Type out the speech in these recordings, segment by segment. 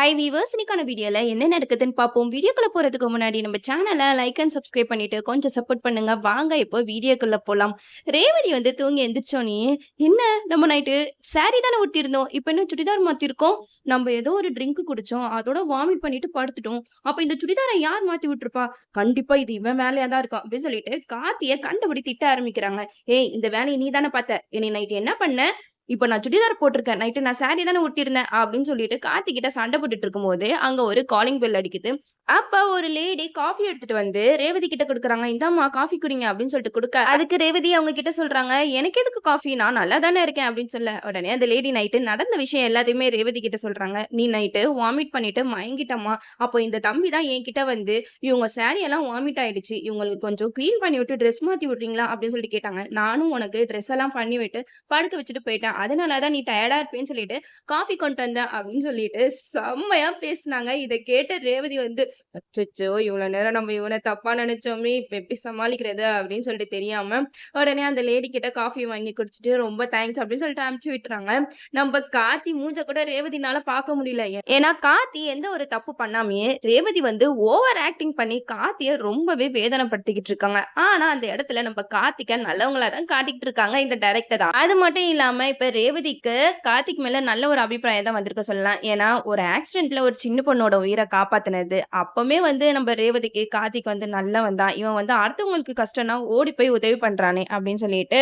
High viewers இன்னைக்கான வீடியோவில் என்ன நடக்குதுன்னு பார்ப்போம். வீடியோக்குள்ள போகிறதுக்கு முன்னாடி நம்ம சேனலை லைக் அண்ட் சப்ஸ்கிரைப் பண்ணிட்டு கொஞ்சம் சப்போர்ட் பண்ணுங்க. வாங்க இப்போ வீடியோக்குள்ள போகலாம் ரேவதி வந்து தூங்கி எந்திரிச்சோனே என்ன நம்ம நைட்டு சாரி தானே ஒட்டியிருந்தோம் இப்போ என்ன சுடிதார் மாற்றிருக்கோம் நம்ம ஏதோ ஒரு ட்ரிங்க் குடிச்சோம். அதோட வாமிட் பண்ணிட்டு படுத்துட்டோம். அப்போ இந்த சுடிதாரை யார் மாற்றி விட்டுருப்பா கண்டிப்பா இது இவன் வேலையாக தான் இருக்கும் அப்படின்னு சொல்லிட்டு கார்த்தியை கண்டுபிடி திட்ட ஆரம்பிக்கிறாங்க. ஏய் இந்த வேலையை நீ தானே பார்த்த. என்னை நைட்டு என்ன பண்ண? இப்போ நான் சுடிதார் போட்டிருக்கேன். நைட்டு நான் சாரி தானே ஒட்டியிருந்தேன் அப்படின்னு சொல்லிட்டு கார்த்திகிட்ட சண்டை போட்டுட்டு இருக்கும்போது அங்க ஒரு காலிங் பெல் அடிக்குது. அப்ப ஒரு லேடி காஃபி எடுத்துட்டு வந்து ரேவதி கிட்ட கொடுக்குறாங்க. இந்தாம்மா காஃபி குடிங்க அப்படின்னு சொல்லிட்டு கொடுக்க அதுக்கு ரேவதி அவங்க கிட்ட சொல்றாங்க எனக்கு எதுக்கு காஃபி நான் நல்லா தானே இருக்கேன். அப்படின்னு சொல்ல உடனே அந்த லேடி நைட்டு நடந்த விஷயம் எல்லாத்தையுமே ரேவதி கிட்ட சொல்றாங்க. நீ நைட்டு வாமிட் பண்ணிட்டு மயங்கிட்டம்மா. அப்போ இந்த தம்பி தான் என்கிட்ட வந்து இவங்க saree எல்லாம் வாமிட் ஆயிடுச்சு. இவங்களுக்கு கொஞ்சம் க்ளீன் பண்ணி விட்டு ட்ரெஸ் மாத்தி விட்றீங்களா? அப்படின்னு சொல்லிட்டு கேட்டாங்க. நானும் உனக்கு ட்ரெஸ் எல்லாம் பண்ணி விட்டு படுக்க வச்சுட்டு போயிட்டேன். அதனால தான் நீ டயர்டா இருப்பேன்னு சொல்லிட்டு காஃபி கொண்டு வந்தேன் அப்படின்னு சொல்லிட்டு செம்மையா பேசினாங்க. இதை கேட்ட ரேவதி வந்து அச்சோ இவ்வளவு நேரம் நம்ம இவனை தப்பா நினைச்சோமே இப்ப எப்படி சமாளிக்கிறது அப்படின்னு சொல்லிட்டு தெரியாம உடனே அந்த லேடி கிட்ட காஃபி வாங்கி குடிச்சிட்டு ரொம்ப தேங்க்ஸ் அப்படின்னு சொல்லிட்டு அனுப்பிச்சு விட்டுறாங்க. நம்ம காத்தி மூஞ்ச கூட ரேவதினால பார்க்க முடியல. ஏன்னா காத்தி எந்த ஒரு தப்பு பண்ணாமையே ரேவதி வந்து ஓவர் ஆக்டிங் பண்ணி காத்தியை ரொம்பவே வேதனைப்படுத்திக்கிட்டு இருக்காங்க. ஆனா அந்த இடத்துல நம்ம கார்த்திகை நல்லவங்களா தான் காட்டிக்கிட்டு இருக்காங்க இந்த டைரக்டர் தான் அது மட்டும் இல்லாம இப்ப ரேவதிக்கு கார்த்திக் மேல நல்ல ஒரு அபிப்பிராயம் தான் வந்திருக்க சொல்லலாம். ஏன்னா ஒரு ஆக்சிடென்ட்ல ஒரு சின்ன பொண்ணோட உயிரை காப்பாத்தினது அப்பவுமே வந்து நம்ம ரேவதிக்கு கார்த்திக் வந்து நல்லவன் தான். இவன் வந்து அடுத்தவங்களுக்கு கஷ்டம்னா ஓடி போய் உதவி பண்றானே அப்படின்னு சொல்லிட்டு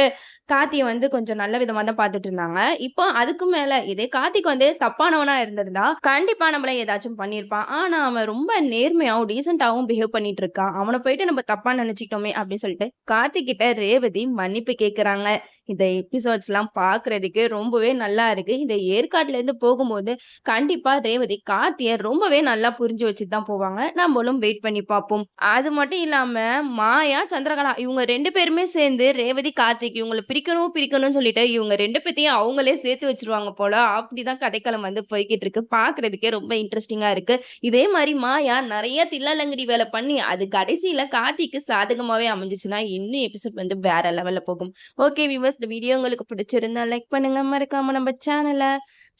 கார்த்தியை வந்து கொஞ்சம் நல்ல விதமா தான் பார்த்துட்டு இருந்தாங்க. இப்போ அதுக்கு மேல இதே கார்த்திக் வந்து தப்பானவனா இருந்திருந்தா கண்டிப்பா நம்மள ஏதாச்சும் பண்ணியிருப்பான். ஆனா அவன் ரொம்ப நேர்மையாவும் டீசென்டாவும் பிஹேவ் பண்ணிட்டு இருக்கான். அவனை போயிட்டு நம்ம தப்பா நினைச்சிட்டோமே அப்படின்னு சொல்லிட்டு கார்த்திக் கிட்ட ரேவதி மன்னிப்பு கேக்குறாங்க. இந்த எபிசோட்ஸ் எல்லாம் பாக்குறதுக்கு ரொம்பவே நல்லா இருக்கு. இந்த ஏற்காட்டுல இருந்து போகும்போது கண்டிப்பா ரேவதி கார்த்திய ரொம்பவே நல்லா புரிஞ்சு வச்சுட்டு தான் போவாங்க. நம்மளும் வெயிட் பண்ணி பார்ப்போம். அது மட்டும் இல்லாம மாயா சந்திரகலா இவங்க ரெண்டு பேருமே சேர்ந்து ரேவதி கார்த்திக் இவங்களை பிரிக்கணும் பிரிக்கணும்னு சொல்லிட்டு இவங்க ரெண்டு பேத்தையும் அவங்களே சேர்த்து வச்சிருவாங்க போல. அப்படிதான் கதைக்களம் வந்து போய்கிட்டு இருக்கு. பாக்குறதுக்கே ரொம்ப இன்ட்ரெஸ்டிங்கா இருக்கு. இதே மாதிரி மாயா நிறைய தில்லாலங்கடி வேலை பண்ணி அது கடைசியில கார்த்திக்கு சாதகமாவே அமைஞ்சிச்சுன்னா இன்னும் எபிசோட் வந்து வேற லெவல்ல போகும். ஓகே வியூவர்ஸ் இந்த வீடியோ உங்களுக்கு பிடிச்சிருந்தா லைக் பண்ணுங்க. மறக்காம நம்ம சேனலை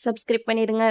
சப்ஸ்கிரைப் பண்ணிடுங்க.